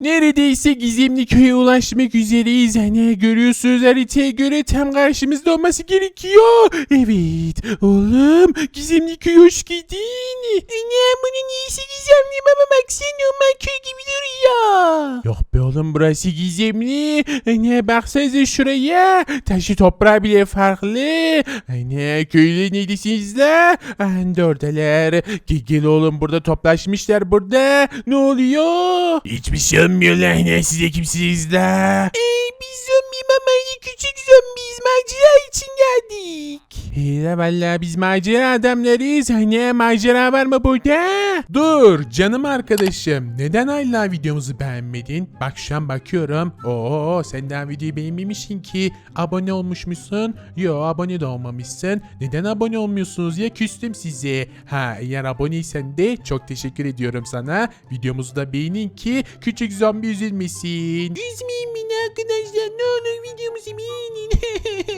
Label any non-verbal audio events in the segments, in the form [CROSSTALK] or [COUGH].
Neredeyse gizemli köye ulaşmak üzereyiz. Hani görüyorsunuz haritaya göre tam karşımızda olması gerekiyor. Evet oğlum gizemli köy hoş geldin. Ne bunun iyisi gizemli baba baksana normal köy gibi duruyor. Yok be oğlum burası gizemli. Hani baksanıza şuraya. Taşı toprağı bile farklı. Hani köyde neydesiniz la? Oradalar. Gel, gel oğlum burada toplaşmışlar burada. Ne oluyor? Hiçbir şey lan. Ne size kimsiniz la? Ee, biz zombi mamayla küçük zombiyiz. Macera için geldik. Hele valla biz macera adamlarıyız. Hani macera var mı burada? Dur canım arkadaşım. Neden hala videomuzu beğenmedin? Bak şu an bakıyorum. Oo sen daha videoyu beğenmemişsin ki. Abone olmuşmuşsun. Yo abone de olmamışsın. Neden abone olmuyorsunuz ya küstüm size. Ha eğer aboneysen de çok teşekkür ediyorum sana. Videomuzu da beğenin ki küçük zombi üzülmesin. Üzmeyin beni arkadaşlar ne olur videomuzu beğenin. [LAUGHS]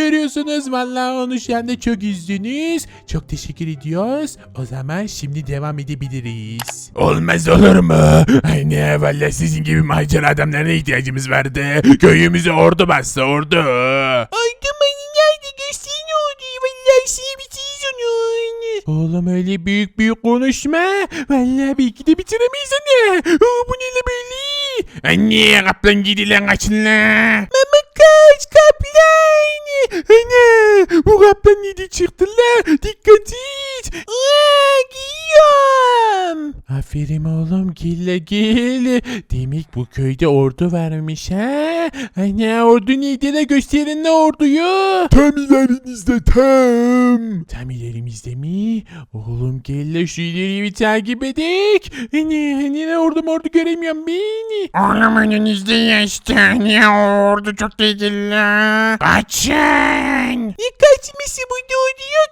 Görüyorsunuz vallahi onu şu anda çok üzdünüz. Çok teşekkür ediyoruz. O zaman şimdi devam edebiliriz. Olmaz olur mu? Aynen valla sizin gibi macera adamlarına ihtiyacımız vardı. Köyümüzü ordu bastı ordu. Ordu bana nerede gösterin orduyu valla şey bitiririz onu. Oğlum öyle büyük büyük konuşma. Valla belki de bitiremeyiz anne. Oo, bu ne la böyle? Anne kaplan gidilen kaçın la. Mama kaç kaplan. Anne bu kaplan yedi çıktı la. Dikkat et. Aa. Aferin oğlum gel gel. Demek bu köyde ordu varmış ha. Anne ordu neydi de gösterin ne orduyu. Tam ilerinizde tam. Tam ilerimizde mi? Oğlum gel la şu ileriyi bir takip edek. Hani hani ne ordu mordu göremiyorum beni. Oğlum önünüzde yaşta. Niye ordu çok tehlikeli la? Kaçın. Ne kaçması ordu yok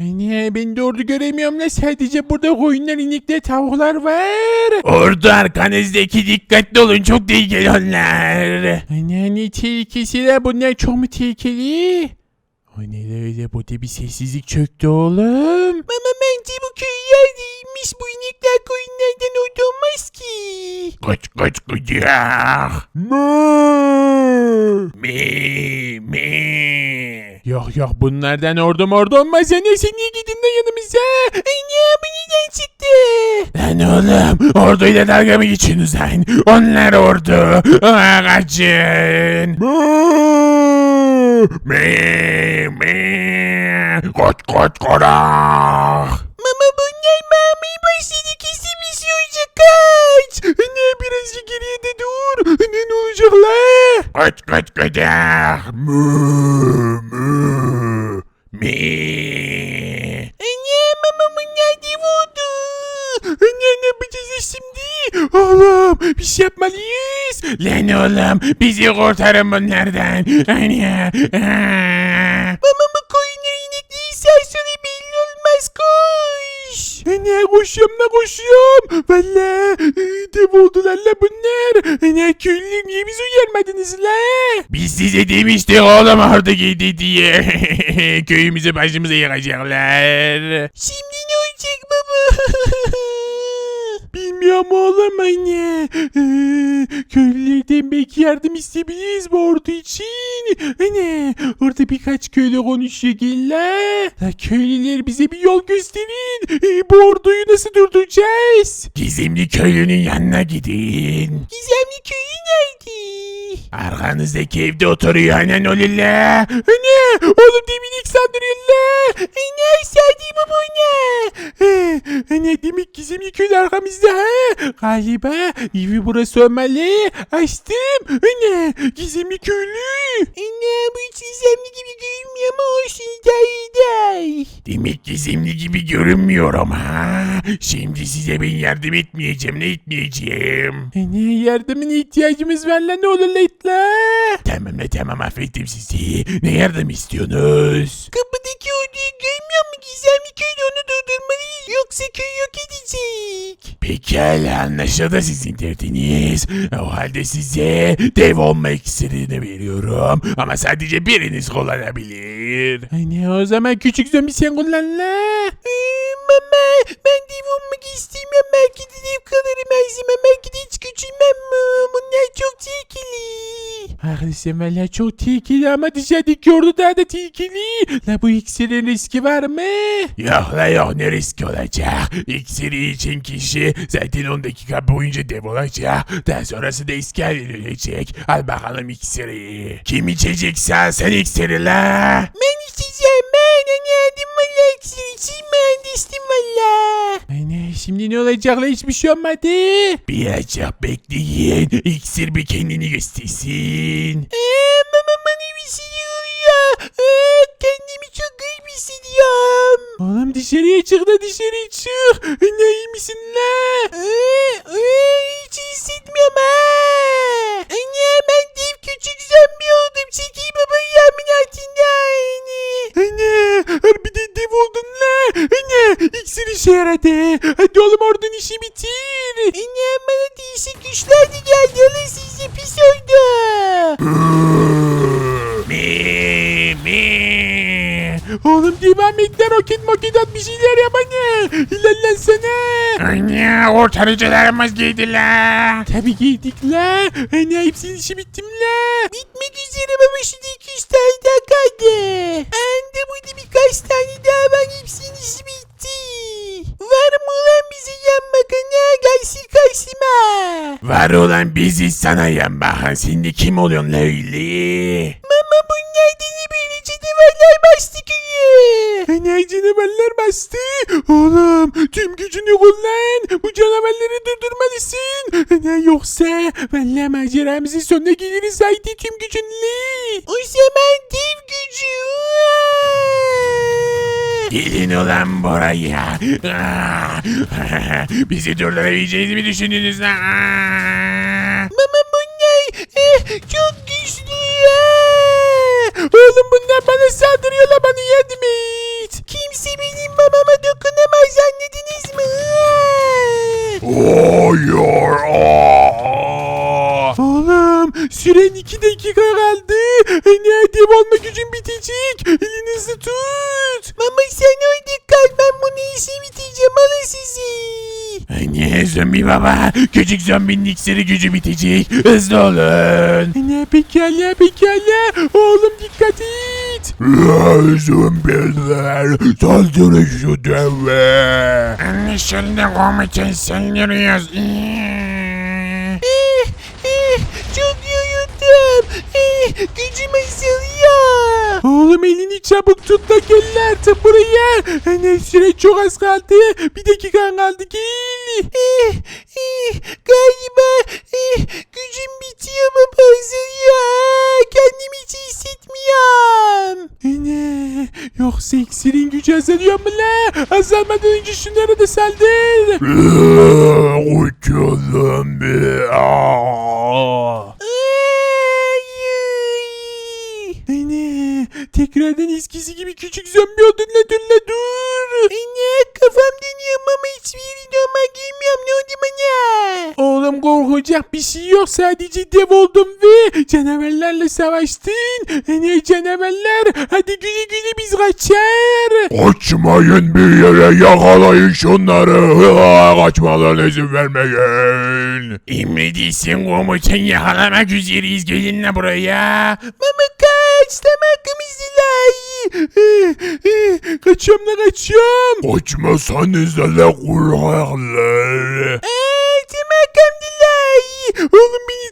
Hani ben de ordu göremiyorum la sadece burada koyunlar inekler tavuklar var. Ordu arkanızdaki dikkatli olun çok tehlikeli onlar. Hani hani tehlikesiler bunlar çok mu tehlikeli? O ne öyle burada bir sessizlik çöktü oğlum. Mama bence bu köy yer değilmiş. Bu inekler koyunlardan orada olmaz ki. Kaç kaç kaçak. Mı. Mi mi. Yok yok bunlardan orada orada olmaz. Anne sen niye gidin de yanımıza? Anne bu neden çıktı? Lan oğlum orduyla dalga mı geçiyorsunuz lan? Onlar ordu. Aa, kaçın. Mi mi. Kaç kaç kaç. Mama bunlar mamayı başladı kesin bir şey olacak kaç. Anne birazcık geriye de dur. Anne ne olacak la? Kaç kaç kaçak. Mı. Mı. Mi. Anne mama bunlar dev oldu. Anne ne yapacağız şimdi? Oğlum bir şey yapmalıyız. Lan oğlum bizi kurtarın bunlardan. Anne. Aa. Anne koşuyorum da koşuyorum. Valla e, dev oldular la bunlar. Anne köylüler niye bizi uyarmadınız la? Biz size demiştik oğlum orada gidi diye. [LAUGHS] Köyümüzü başımıza yıkacaklar. Şimdi ne olacak baba? [LAUGHS] Bilmiyorum oğlum anne. Ee, köylülerden belki yardım isteyebiliriz bu ordu için. Anne orada birkaç köylü konuşuyor. La köylüler bize bir yol gösterin. Ee, bu orduyu nasıl durduracağız? Gizemli köylünün yanına gidin. Gizemli köyü nerede? Arkanızdaki evde oturuyor annen olilla. Anne oğlum demin ilk sandırıyor la. Anne sadi anne. Ee, Anne demek gizemli köy arkamızda ha. Galiba evi burası olmalı. Açtım. Anne gizemli köylü. Anne bu hiç gizemli gibi görünmüyor ama hoş idare Demek gizemli gibi görünmüyorum ha. Şimdi size ben yardım etmeyeceğim ne etmeyeceğim. Anne yardımına ihtiyacımız var la ne it la. Tamam ne tamam affettim sizi. Ne yardım istiyorsunuz? Kapıda Yukarıdaki odayı görmüyor mu? Gizemli köylü onu durdurmalıyız. Yoksa köy yok edecek. Pekala anlaşıldı sizin derdiniz. O halde size dev olma iksirini veriyorum. Ama sadece biriniz kullanabilir. Anne o zaman küçük zombi sen kullan la. mama ben dev olmak istemiyorum. Belki de dev kalırım her zaman. Belki de hiç küçülmem. Bunlar çok tehlikeli. Haklısın valla çok tehlikeli ama dışarıdaki ordu daha da tehlikeli. La bu iksirin riski var mı? Yok la yok ne risk olacak. İksiri için kişi zaten 10 dakika boyunca dev olacak. Daha sonrası da iskal verilecek. Al bakalım iksiri. Kim içecekse alsın iksiri la. Ben içeceğim ben. Anne adım valla iksir içeyim mühendistim valla. Anne şimdi ne olacak la hiçbir şey olmadı. Birazcık bekleyin. İksir bir kendini göstersin. Eee mama bana bir şey oluyor. Ee, kendimi çok garip hissediyorum. Oğlum dışarıya çık da dışarı çık. Ne iyi misin la? Ee, ee, hiç iyi hissetmiyorum ha. Anne ben dev küçük zombi oldum. Çekil babayı yemin altından. Anne harbiden dev oldun la. Anne iksir işe yaradı. Hadi oğlum oradan işi bitir. Anne bana değişik güçler de geldi. Allah sizi pis oldu. Mi mi. De roket moket at bir şeyler yap anne. İlerlensene. Anne kurtarıcılarımız giydiler. Tabii giydik la. Anne hepsinin işi bittim la. Bitmek üzere baba şimdi 200 tane daha kaldı. Anda burada birkaç tane daha var hepsinin işi bitti. Var mı ulan bize yan bakana gelsin karşıma. Var olan biziz sana yan bakan. Şimdi kim oluyorsun la öyle? Tüm gücünü kullan. Bu canavarları durdurmalısın. Ana yoksa valla maceramızın sonuna geliriz haydi tüm gücünle. O zaman dev gücü. Gelin ulan buraya. Bizi durdurabileceğinizi mi düşündünüz? Mama bunlar eh, çok güçlü. Oğlum bunlar bana saldırıyorlar bana yardım süren iki dakika kaldı. Ne dev olma gücün bitecek. Elinizi tut. Mama sen orada kal ben bunu işi bitireceğim alın sizi. Anne zombi baba. Küçük zombinin iksiri gücü bitecek. Hızlı olun. Ne pekala pekala. Oğlum dikkat et. Zombiler saldırın şu deve. Anlaşıldı komutan saldırıyoruz. Eh, eh, çok yoruldum. Eh, gücüm azalıyor. Oğlum elini çabuk tut da gel artık buraya. Ne süre çok az kaldı. Bir dakika kaldı gel. Eh, eh, galiba eh, gücüm bitiyor baba azalıyor. Kendimi hiç hissetmiyorum. Ne? Yoksa iksirin gücü azalıyor mu la? Azalmadan önce şunlara da saldır. [LAUGHS] Uçalım bir. Aa! Ay. Anne tekrardan eskisi gibi küçük zombi oldun la dur la dur. Anne kafam dönüyor ama hiçbir yeri normal giymiyorum ne oldu bana? Oğlum korkacak bir şey yok sadece dev oldum ve canavarlarla savaştın. Anne canavarlar hadi güle güle biz kaçar. Kaçmayın bir yere yakalayın şunları. [LAUGHS] Kaçmalarına izin vermeyin. Emrediysen komutan yakalamak üzereyiz. Gelin la buraya. Mama kaç tam arkamızdalar. Kaçıyorum la kaçıyorum. Kaçmasanız da la kulaklar. Eee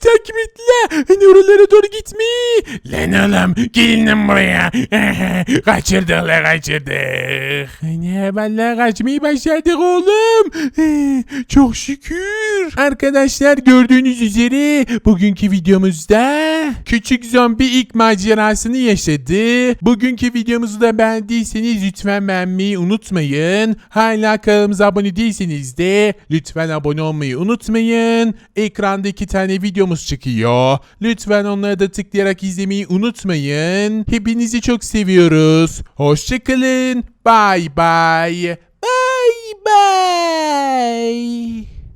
takip et la. Hani doğru gitme. Lan oğlum gelin buraya. [LAUGHS] kaçırdık la kaçırdık. Hani vallahi kaçmayı başardık oğlum. [LAUGHS] Çok şükür. Arkadaşlar gördüğünüz üzere bugünkü videomuzda küçük zombi ilk macerasını yaşadı. Bugünkü videomuzu da beğendiyseniz lütfen beğenmeyi unutmayın. Hala kanalımıza abone değilseniz de lütfen abone olmayı unutmayın. Ekranda iki tane videomuz çıkıyor. geliyor. Lütfen onlara da tıklayarak izlemeyi unutmayın. Hepinizi çok seviyoruz. Hoşçakalın. Bye bye. Bye bye.